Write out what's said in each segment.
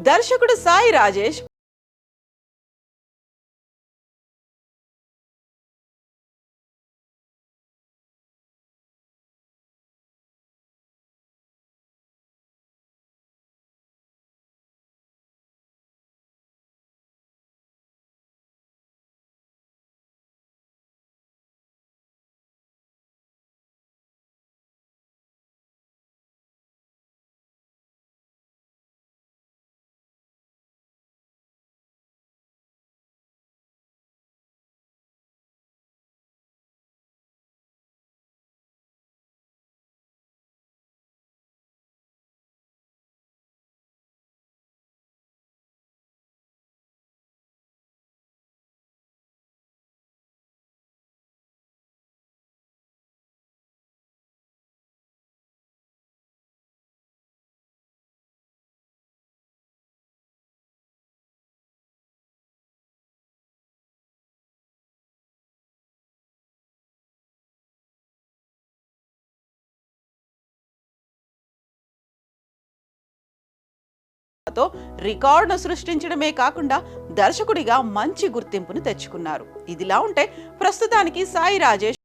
దర్శకుడు సాయి రాజేష్ తో రికార్డును సృష్టించడమే కాకుండా దర్శకుడిగా మంచి గుర్తింపును తెచ్చుకున్నారు. ఇదిలా ఉంటే ప్రస్తుతానికి సాయి రాజేష్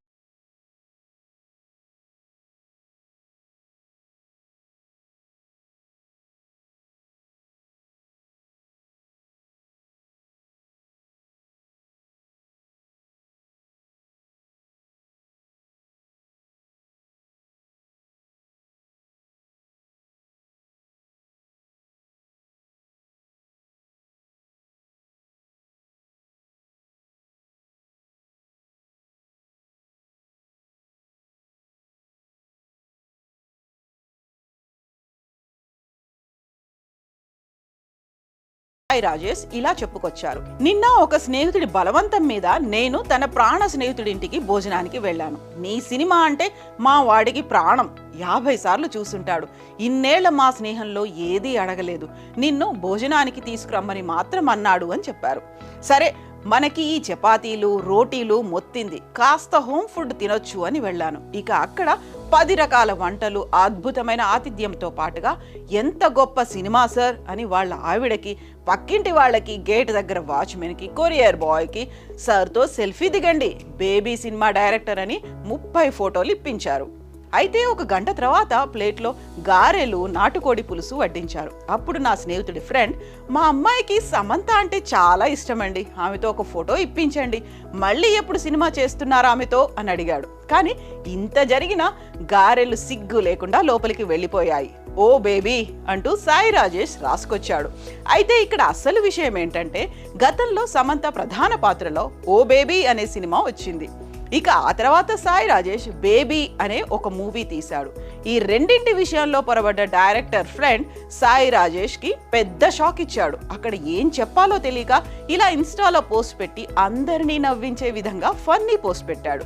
రాజేష్ ఇలా చెప్పుకొచ్చారు. నిన్న ఒక స్నేహితుడి బలవంతం మీద నేను తన ప్రాణ స్నేహితుడింటికి భోజనానికి వెళ్ళాను. నీ సినిమా అంటే మా వాడికి ప్రాణం. యాభై సార్లు చూసుంటాడు. ఇన్నేళ్ళ మా స్నేహంలో ఏదీ అడగలేదు. నిన్ను భోజనానికి తీసుకురమ్మని మాత్రం అన్నాడు అని చెప్పారు. సరే మనకి ఈ చపాతీలు రోటీలు మొత్తింది. కాస్త హోమ్ ఫుడ్ తినొచ్చు అని వెళ్ళాను. ఇక అక్కడ పది రకాల వంటలు అద్భుతమైన ఆతిథ్యంతో పాటుగా ఎంత గొప్ప సినిమా సార్ అని వాళ్ళ ఆవిడకి పక్కింటి వాళ్ళకి గేట్ దగ్గర వాచ్మెన్కి కొరియర్ బాయ్కి సార్తో సెల్ఫీ దిగండి. బేబీ సినిమా డైరెక్టర్ అని ముప్పై ఫోటోలు ఇప్పించారు. అయితే ఒక గంట తర్వాత ప్లేట్లో గారెలు నాటుకోడి పులుసు వడ్డించారు. అప్పుడు నా స్నేహితుడి ఫ్రెండ్ మా అమ్మాయికి సమంత అంటే చాలా ఇష్టమండి. ఆమెతో ఒక ఫోటో ఇప్పించండి. మళ్ళీ ఎప్పుడు సినిమా చేస్తున్నారు ఆమెతో? అని అడిగాడు. కానీ ఇంత జరిగినా గారెలు సిగ్గు లేకుండా లోపలికి వెళ్ళిపోయాయి. ఓ బేబీ అంటూ సాయి రాజేష్ రాసుకొచ్చాడు. అయితే ఇక్కడ అసలు విషయం ఏంటంటే గతంలో సమంత ప్రధాన పాత్రలో ఓ బేబీ అనే సినిమా వచ్చింది. ఇక ఆ తర్వాత సాయి రాజేష్ బేబీ అనే ఒక మూవీ తీశాడు. ఈ రెండింటి విషయంలో పొరబడ్డ డైరెక్టర్ ఫ్రెండ్ సాయి రాజేష్కి పెద్ద షాక్ ఇచ్చాడు. అక్కడ ఏం చెప్పాలో తెలియక ఇలా ఇన్స్టాలో పోస్ట్ పెట్టి అందరినీ నవ్వించే విధంగా ఫన్నీ పోస్ట్ పెట్టాడు.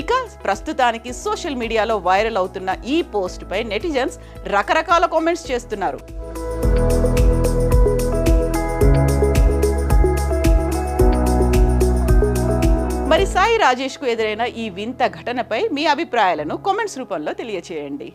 ఇక ప్రస్తుతానికి సోషల్ మీడియాలో వైరల్ అవుతున్న ఈ పోస్ట్ పై నెటిజన్స్ రకరకాల కామెంట్స్ చేస్తున్నారు. మరి సాయి రాజేష్కు ఎదురైన ఈ వింత ఘటనపై మీ అభిప్రాయాలను కామెంట్స్ రూపంలో తెలియచేయండి.